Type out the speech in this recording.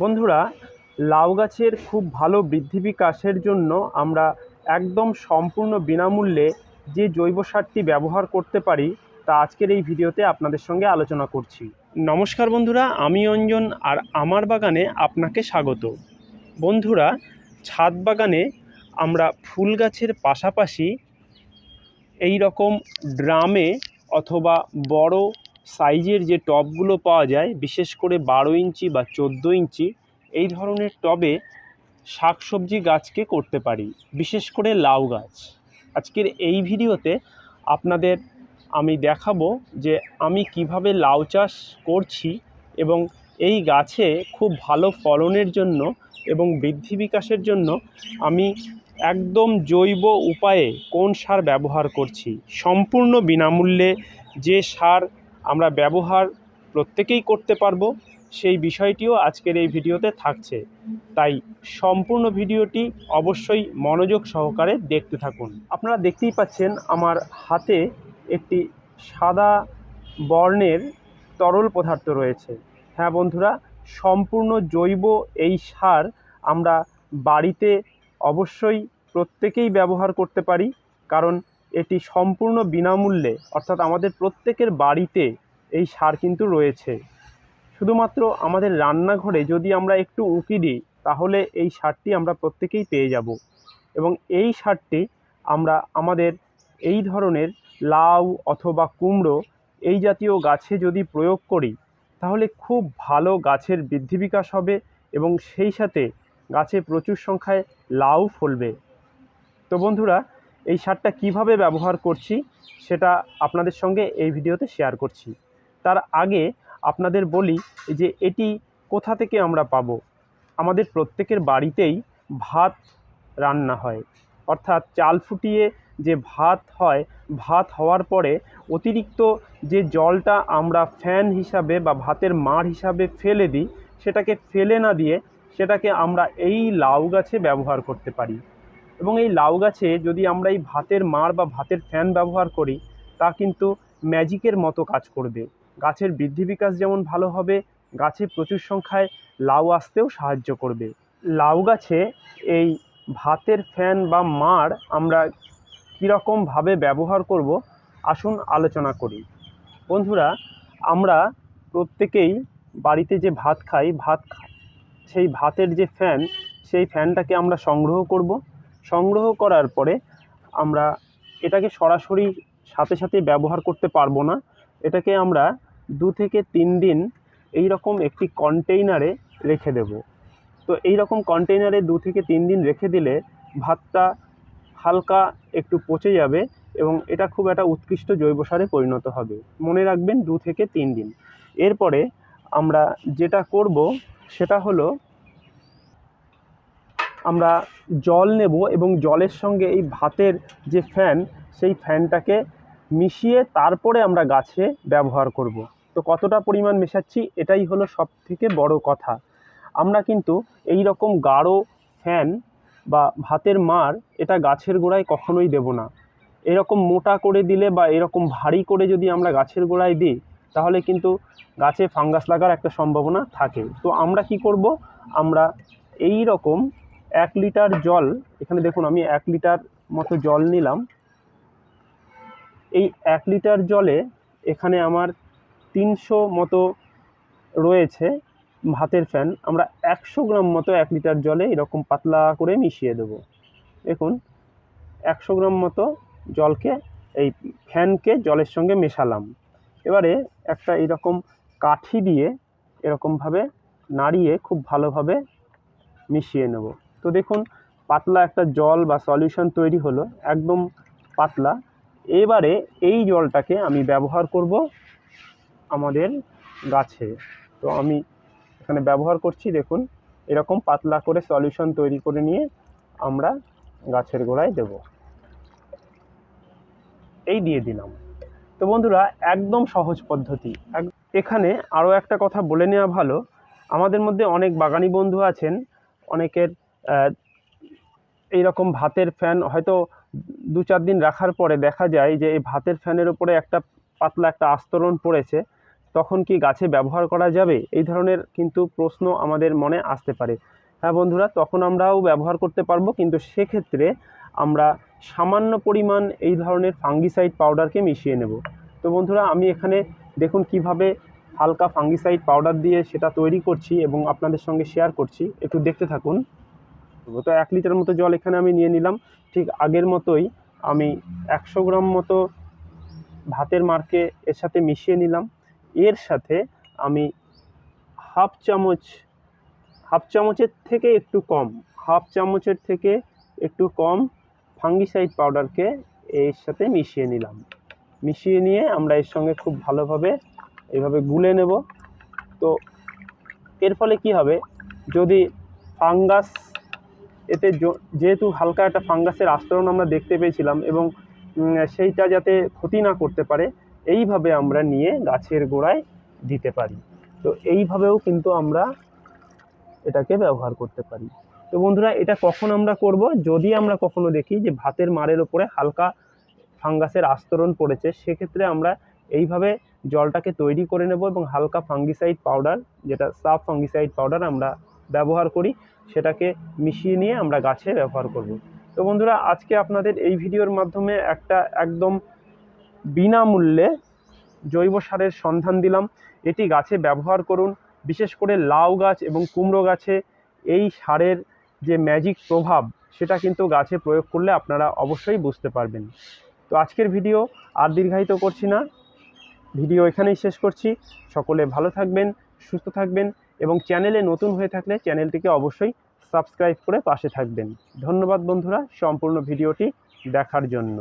বন্ধুরা, লাউ গাছের খুব ভালো বৃদ্ধি বিকাশের জন্য আমরা একদম সম্পূর্ণ বিনামূল্যে যে জৈব সারটি ব্যবহার করতে পারি, তা আজকের এই ভিডিওতে আপনাদের সঙ্গে আলোচনা করছি। নমস্কার বন্ধুরা, আমি অঞ্জন আর আমার বাগানে আপনাকে স্বাগত। বন্ধুরা, ছাদ বাগানে আমরা ফুল গাছের পাশাপাশি এই রকম ড্রামে অথবা বড় সাইজের যে টবগুলো পাওয়া যায়, বিশেষ করে বারো ইঞ্চি বা চোদ্দ ইঞ্চি, এই ধরনের টবে শাকসবজি গাছকে করতে পারি, বিশেষ করে লাউ গাছ। আজকের এই ভিডিওতে আপনাদের আমি দেখাবো যে আমি কীভাবে লাউ চাষ করছি এবং এই গাছে খুব ভালো ফলনের জন্য এবং বৃদ্ধি বিকাশের জন্য আমি একদম জৈব উপায়ে কোন সার ব্যবহার করছি। সম্পূর্ণ বিনামূল্যে যে সার আমরা ব্যবহার প্রত্যেকেই করতে পারব, সেই বিষয়টিও আজকের এই ভিডিওতে থাকছে। তাই সম্পূর্ণ ভিডিওটি অবশ্যই মনোযোগ সহকারে দেখতে থাকুন। আপনারা দেখতেই পাচ্ছেন আমার হাতে একটি সাদা বর্ণের তরল পদার্থ রয়েছে। হ্যাঁ বন্ধুরা, সম্পূর্ণ জৈব এই সার আমরা বাড়িতে অবশ্যই প্রত্যেকেই ব্যবহার করতে পারি, কারণ এটি সম্পূর্ণ বিনামূল্যে, অর্থাৎ আমাদের প্রত্যেকের বাড়িতে এই সার কিন্তু রয়েছে। শুধুমাত্র আমাদের রান্নাঘরে যদি আমরা একটু উঁকি দিই, তাহলে এই সারটি আমরা প্রত্যেকেই পেয়ে যাব। এবং এই সারটি আমরা আমাদের এই ধরনের লাউ অথবা কুমড়ো এই জাতীয় গাছে যদি প্রয়োগ করি, তাহলে খুব ভালো গাছের বৃদ্ধি বিকাশ হবে এবং সেই সাথে গাছে প্রচুর সংখ্যায় লাউ ফলবে। তো বন্ধুরা এই সারটা কীভাবে ব্যবহার করছি সেটা আপনাদের সঙ্গে এই ভিডিওতে শেয়ার করছি। তার আগে আপনাদের বলি যে এটি কোথা থেকে আমরা পাব? আমাদের প্রত্যেকের বাড়িতেই ভাত রান্না হয়। অর্থাৎ চাল ফুটিয়ে যে ভাত হয়, ভাত হওয়ার পরে অতিরিক্ত যে জলটা আমরা ফ্যান হিসাবে বা ভাতের মাড় হিসাবে ফেলে দিই, সেটাকে ফেলে না দিয়ে সেটাকে আমরা এই লাউ গাছে ব্যবহার করতে পারি। এবং এই লাউ গাছে যদি আমরা এই ভাতের মাড় বা ভাতের ফ্যান ব্যবহার করি, তা কিন্তু ম্যাজিকের মতো কাজ করবে। গাছের বৃদ্ধি বিকাশ যেমন ভালো হবে, গাছে প্রচুর সংখ্যায় লাউ আসতেও সাহায্য করবে। লাউ গাছে এই ভাতের ফ্যান বা মাড় আমরা কীরকমভাবে ব্যবহার করব, আসুন আলোচনা করি। বন্ধুরা, আমরা প্রত্যেকেই বাড়িতে যে ভাত খাই, ভাত সেই ভাতের যে ফ্যান, সেই ফ্যানটাকে আমরা সংগ্রহ করব। সংগ্রহ করার পরে আমরা এটাকে সরাসরি সাথে সাথে ব্যবহার করতে পারব না। এটাকে আমরা দু থেকে তিন দিন এই রকম একটি কন্টেইনারে রেখে দেব। তো এই রকম কন্টেইনারে দু থেকে তিন দিন রেখে দিলে ভাতটা হালকা একটু পচে যাবে এবং এটা খুব একটা উৎকৃষ্ট জৈব সারে পরিণত হবে। মনে রাখবেন দু থেকে তিন দিন। এরপরে আমরা যেটা করব সেটা হলো আমরা জল নেব এবং জলের সঙ্গে এই ভাতের যে ফ্যান সেই ফ্যানটাকে মিশিয়ে তারপরে আমরা গাছে ব্যবহার করব। তো কতটা পরিমাণ মেশাচ্ছি, এটাই হলো সব থেকে বড় কথা। আমরা কিন্তু এই রকম গাঢ় ফ্যান বা ভাতের মার এটা গাছের গোড়ায় কখনোই দেব না। এরকম মোটা করে দিলে বা এরকম ভারী করে যদি আমরা গাছের গোড়ায় দিই, তাহলে কিন্তু গাছে ফাঙ্গাস লাগার একটা সম্ভাবনা থাকে। তো আমরা কি করব? আমরা এই রকম এক লিটার জল, এখানে দেখুন আমি এক লিটার মতো জল নিলাম। এই এক লিটার জলে এখানে আমার তিনশো মতো রয়েছে ভাতের ফ্যান। আমরা একশো গ্রাম মতো এক লিটার জলে এরকম পাতলা করে মিশিয়ে দেবো। দেখুন, একশো গ্রাম মতো জলকে, এই ফ্যানকে জলের সঙ্গে মেশালাম। এবারে একটা এরকম কাঠি দিয়ে এরকমভাবে নাড়িয়ে খুব ভালোভাবে মিশিয়ে নেব। তো দেখুন, পাতলা একটা জল বা সলিউশন তৈরি হলো, একদম পাতলা। এবারে এই জলটাকে আমি ব্যবহার করব আমাদের গাছে। তো আমি এখানে ব্যবহার করছি, দেখুন, এরকম পাতলা করে সলিউশন তৈরি করে নিয়ে আমরা গাছের গোড়ায় দেব। এই দিয়ে দিলাম। তো বন্ধুরা, একদম সহজ পদ্ধতি। এখানে আরও একটা কথা বলে নেওয়া ভালো। আমাদের মধ্যে অনেক বাগানি বন্ধু আছেন, অনেকের আহ, এই রকম ভাতের ফ্যান হয়তো দু চার দিন রাখার পরে দেখা যায় যে এই ভাতের ফ্যানের উপরে একটা পাতলা একটা আস্তরণ পড়েছে তখন কি গাছে ব্যবহার করা যাবে? এই ধরনের কিন্তু প্রশ্ন আমাদের মনে আসতে পারে। হ্যাঁ বন্ধুরা তখন আমরাও ব্যবহার করতে পারব কিন্তু সেক্ষেত্রে আমরা সামান্য পরিমাণ এই ধরনের ফাঙ্গিসাইড পাউডারকে মিশিয়ে নেব। তো বন্ধুরা আমি এখানে দেখুন কীভাবে হালকা ফাঙ্গিসাইড পাউডার দিয়ে সেটা তৈরি করছি এবং আপনাদের সঙ্গে শেয়ার করছি। একটু দেখতে থাকুন। তো এক লিটার মতো জল এখানে আমি নিয়ে নিলাম। ঠিক আগের মতোই আমি একশো গ্রাম মতো ভাতের মারকে এর সাথে মিশিয়ে নিলাম। এর সাথে আমি হাফ চামচ, হাফ চামচের থেকে একটু কম, হাফ চামচের থেকে একটু কম ফাঙ্গিসাইড পাউডারকে এর সাথে মিশিয়ে নিলাম। মিশিয়ে নিয়ে আমরা এর সঙ্গে খুব ভালোভাবে এভাবে গুলে নেব। তো এর ফলে কি হবে? যদি ফাঙ্গাস এতে যেহেতু হালকা একটা ফাঙ্গাসের আস্তরণ আমরা দেখতে পেয়েছিলাম এবং সেইটা যাতে ক্ষতি না করতে পারে, এইভাবে আমরা নিয়ে গাছের গোড়ায় দিতে পারি। তো এইভাবেও কিন্তু আমরা এটাকে ব্যবহার করতে পারি। তো বন্ধুরা, এটা কখন আমরা করব? যদি আমরা কখনো দেখি যে ভাতের মারের ওপরে হালকা ফাঙ্গাসের আস্তরণ পড়েছে, সেক্ষেত্রে আমরা এইভাবে জলটাকে তৈরি করে নেব এবং হালকা ফাঙ্গিসাইড পাউডার, যেটা সাব ফাঙ্গিসাইড পাউডার আমরা ব্যবহার করি, সেটাকে মিশিয়ে নিয়ে আমরা গাছে ব্যবহার করব। তো বন্ধুরা, আজকে আপনাদের এই ভিডিওর মাধ্যমে একটা একদম বিনামূল্যে জৈব সারের সন্ধান দিলাম। এটি গাছে ব্যবহার করুন, বিশেষ করে লাউ গাছ এবং কুমড়ো গাছে। এই সারের যে ম্যাজিক প্রভাব, সেটা কিন্তু গাছে প্রয়োগ করলে আপনারা অবশ্যই বুঝতে পারবেন। তো আজকের ভিডিও আর দীর্ঘায়িত করছি না। ভিডিও এখানেই শেষ করছি। সকলে ভালো থাকবেন, সুস্থ থাকবেন। এবং চ্যানেলে নতুন হয়ে থাকলে চ্যানেলটিকে অবশ্যই সাবস্ক্রাইব করে পাশে থাকবেন। ধন্যবাদ বন্ধুরা সম্পূর্ণ ভিডিওটি দেখার জন্য।